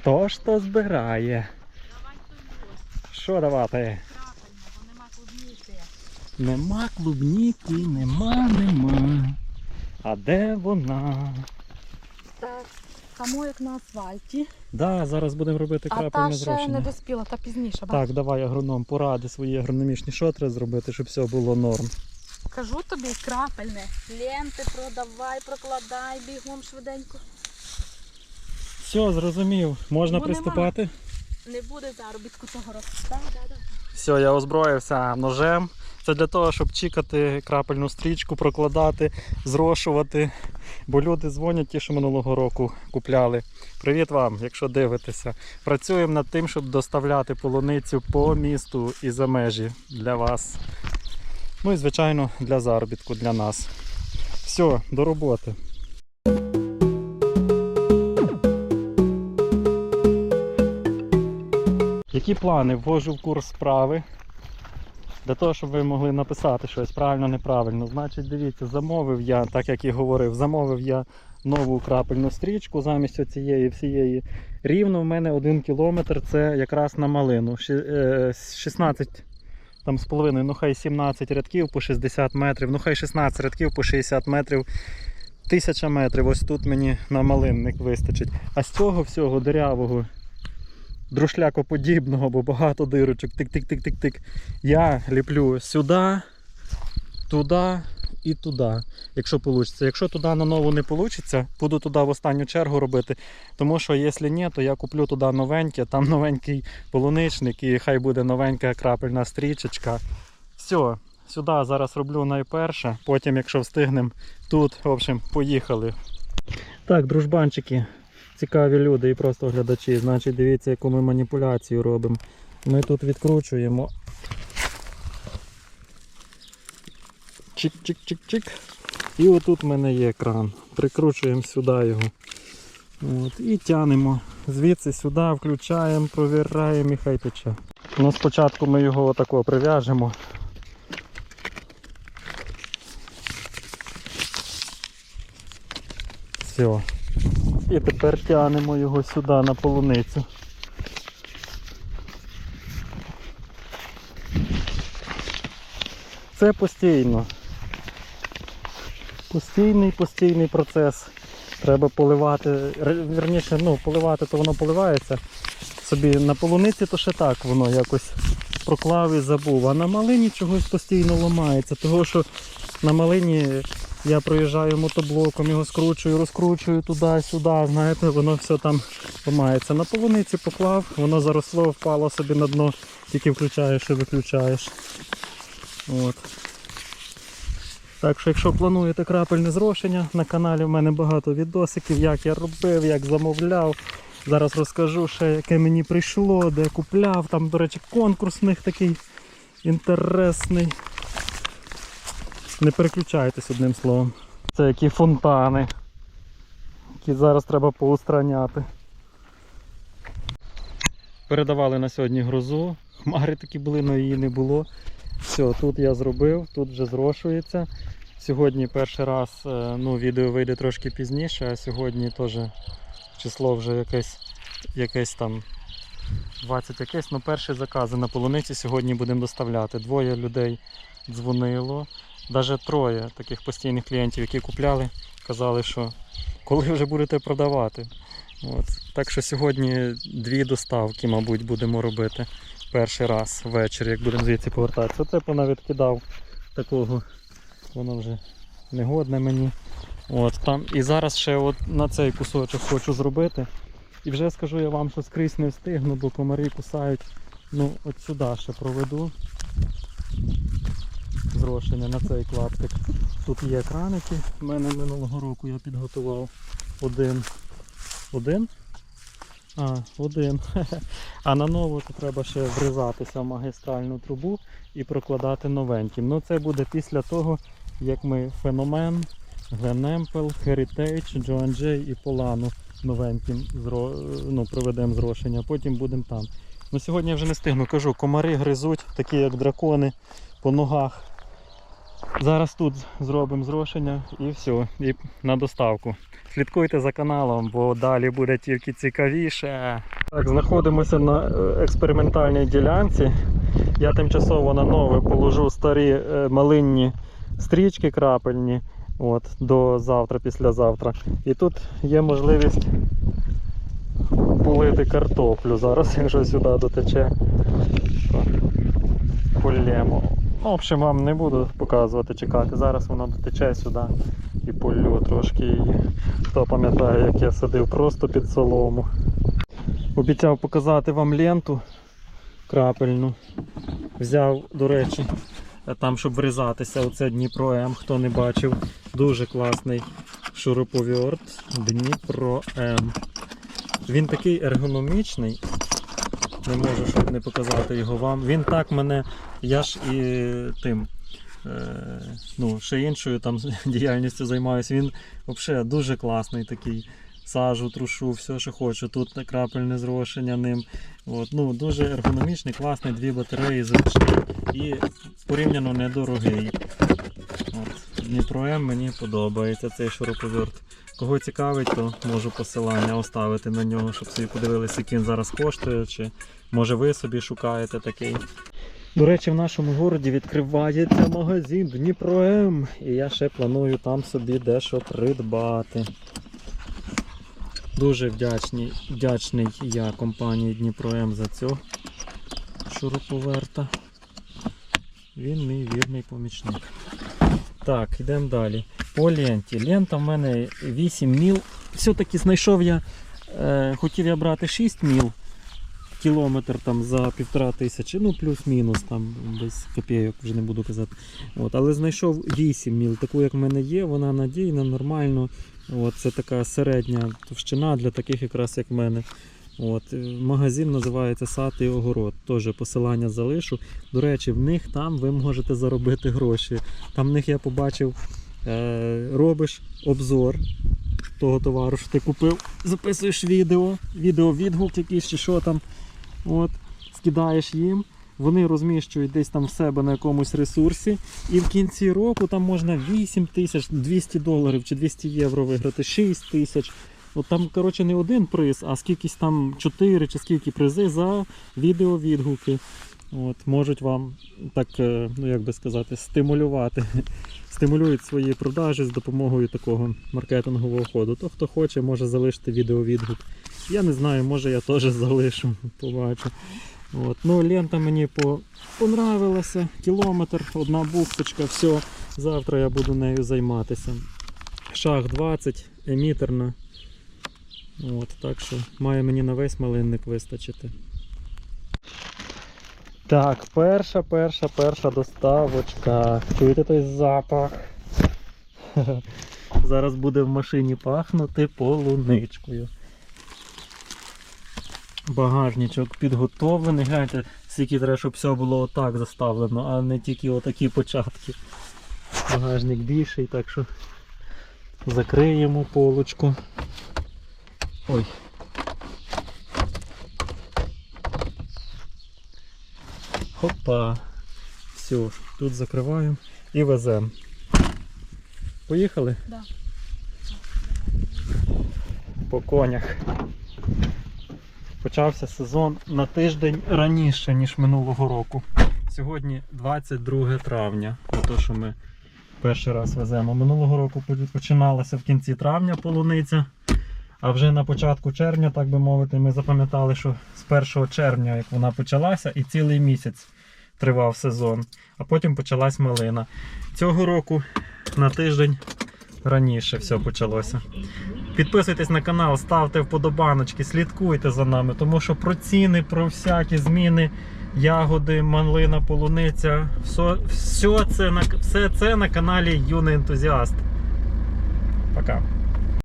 Хто ж то збирає? Давай Що давати? нема клубніки. Нема нема. А де вона? Так, само як на асфальті. Да, зараз будемо робити А та крапельне ще не доспіла, та пізніше. бач. Так, давай агроном поради свої агрономічні треба зробити, щоб все було норм. Кажу тобі крапельне. Ленти продавай, прокладай бігом швиденько. Все, зрозумів. Можна Бо нема. приступати? Не буде заробітку цього року. Так, так, так. Все, я озброївся ножем. Це для того, щоб чікати крапельну стрічку, прокладати, зрошувати. Бо люди дзвонять ті, що минулого року купляли. Привіт вам, якщо дивитеся. Працюємо над тим, щоб доставляти полуницю по місту і за межі для вас. Ну і звичайно для заробітку для нас. Все, до роботи. Які плани ввожу в курс справи? Для того, щоб ви могли написати щось правильно, неправильно. Значить, дивіться, замовив я, так як і говорив, замовив я нову крапельну стрічку замість цієї всієї. Рівно в мене 1 кілометр це якраз на малину. Ші- е, 16 там з половиною, ну хай 17 рядків по 60 метрів, ну хай 16 рядків по 60 метрів. Тисяча метрів, ось тут мені на малинник вистачить. А з цього всього дирявого друшлякоподібного, бо багато дирочок, тик-тик-тик-тик-тик. Я ліплю сюди, туди і туди, якщо вийде. Якщо туди на нову не вийде, буду туди в останню чергу робити. Тому що, якщо ні, то я куплю туди новеньке, там новенький полуничник і хай буде новенька крапельна стрічечка. Все, сюди зараз роблю найперше, потім, якщо встигнемо, тут, в общем, поїхали. Так, дружбанчики, цікаві люди і просто глядачі. Значить, дивіться, яку ми маніпуляцію робимо. Ми тут відкручуємо. Чик-чик-чик-чик. І отут в мене є кран. Прикручуємо сюди його. От, і тянемо. Звідси сюди включаємо, провіраємо і хай тече. Ну, спочатку ми його отако прив'яжемо. Все. І тепер тянемо його сюди на полуницю. Це постійно. Постійний, постійний процес. Треба поливати. Вірніше, ну, поливати, то воно поливається. Собі на полуниці то ще так воно якось проклав і забув. А на малині чогось постійно ламається. Того що на малині я проїжджаю мотоблоком, його скручую, розкручую туди-сюди, знаєте, воно все там ламається. На полуниці поклав, воно заросло, впало собі на дно, тільки включаєш і виключаєш. От. Так що, якщо плануєте крапельне зрошення, на каналі в мене багато відосиків, як я робив, як замовляв. Зараз розкажу ще, яке мені прийшло, де купляв. Там, до речі, конкурс в них такий інтересний. Не переключайтесь одним словом. Це які фонтани, які зараз треба поустраняти. Передавали на сьогодні грозу. Хмари такі були, але її не було. Все, тут я зробив, тут вже зрошується. Сьогодні перший раз е, ну, відео вийде трошки пізніше, а сьогодні теж число вже якесь, якесь там 20 якесь, ну перші закази на полуниці сьогодні будемо доставляти. Двоє людей дзвонило, навіть троє таких постійних клієнтів, які купляли, казали, що коли вже будете продавати. От. Так що сьогодні дві доставки, мабуть, будемо робити перший раз ввечері, як будемо звідси повертатися. Це понавід кидав такого, воно вже негодне мені. От, там. І зараз ще от на цей кусочок хочу зробити. І вже скажу я вам, що скрізь не встигну, бо комарі кусають. Ну, от сюди ще проведу зрошення на цей клаптик. Тут є краники. У мене минулого року я підготував один. Один? А, один. А на нову то треба ще врізатися в магістральну трубу і прокладати новеньким. Ну це буде після того, як ми феномен, Гленемпел, Heritage, Joan і Полану новеньким ну, проведемо зрошення, потім будемо там. Ну сьогодні я вже не стигну, кажу, комари гризуть, такі як дракони по ногах. Зараз тут зробимо зрошення і все, і на доставку. Слідкуйте за каналом, бо далі буде тільки цікавіше. Так, знаходимося на е, експериментальній ділянці. Я тимчасово на нове положу старі е, малинні стрічки крапельні от, до завтра, післязавтра. І тут є можливість полити картоплю. Зараз, якщо сюди дотече, полємо. В общем, вам не буду показувати, чекати. Зараз воно дотече сюди і полю трошки її. Хто пам'ятає, як я садив просто під солому. Обіцяв показати вам ленту крапельну. Взяв, до речі, там, щоб врізатися, оце Дніпро М, хто не бачив. Дуже класний шуруповерт Дніпро М. Він такий ергономічний. Не можу, щоб не показати його вам. Він так мене. Я ж і тим. Е, ну, ще іншою там діяльністю займаюся. Він взагалі дуже класний такий. Сажу, трушу, все, що хочу. Тут крапельне зрошення ним. От, ну, дуже ергономічний, класний, дві батареї зручні і порівняно недорогий. Дніпро М мені подобається цей шуруповерт. Кого цікавить, то можу посилання оставити на нього, щоб собі подивилися, який він зараз коштує, чи може ви собі шукаєте такий. До речі, в нашому городі відкривається магазин Дніпро М. І я ще планую там собі дещо придбати. Дуже вдячний, вдячний я компанії Дніпро М за цього шуруповерта. Він мій вірний помічник. Так, йдемо далі. По ленті. Лента в мене 8 міл. Все-таки знайшов я, е, хотів я брати 6 міл. Кілометр там за півтора тисячі, ну плюс-мінус, там без копійок вже не буду казати. От, але знайшов 8 міл, таку як в мене є, вона надійна, нормально. От, це така середня товщина для таких якраз як в мене. От, е, магазин називається Сад і огород. Теж посилання залишу. До речі, в них там ви можете заробити гроші. Там в них я побачив, е, робиш обзор того товару, що ти купив, записуєш відео, відео відгук якийсь чи що там. От, скидаєш їм. Вони розміщують десь там в себе на якомусь ресурсі, і в кінці року там можна 8 тисяч 200 доларів чи 200 євро виграти, 6 тисяч. От там, коротше, не один приз, а скількись там 4 чи скільки призи за відеовідгуки. От, можуть вам так, е, ну як би сказати, стимулювати. Стимулюють свої продажі з допомогою такого маркетингового ходу. То хто хоче, може залишити відеовідгук. Я не знаю, може я теж залишу, побачу. От. Ну, лента мені по... понравилася. Кілометр, одна бухточка, все. Завтра я буду нею займатися. Шах 20, емітерна. От, так що має мені на весь малинник вистачити. Так, перша, перша, перша доставочка. Чуєте той запах? Зараз буде в машині пахнути полуничкою. Багажничок підготовлений. Гляньте, скільки треба, щоб все було отак заставлено, а не тільки отакі початки. Багажник більший, так що закриємо полочку. Ой. Хопа. Все, тут закриваємо і веземо. Поїхали? Да. По конях. Почався сезон на тиждень раніше, ніж минулого року. Сьогодні 22 травня, то що ми перший раз веземо. Минулого року починалася в кінці травня полуниця. А вже на початку червня, так би мовити, ми запам'ятали, що з 1 червня, як вона почалася, і цілий місяць тривав сезон. А потім почалась малина. Цього року на тиждень раніше все почалося. Підписуйтесь на канал, ставте вподобаночки, слідкуйте за нами, тому що про ціни, про всякі зміни, ягоди, малина, полуниця, все, все, це, на, все це на каналі Юний Ентузіаст. Пока.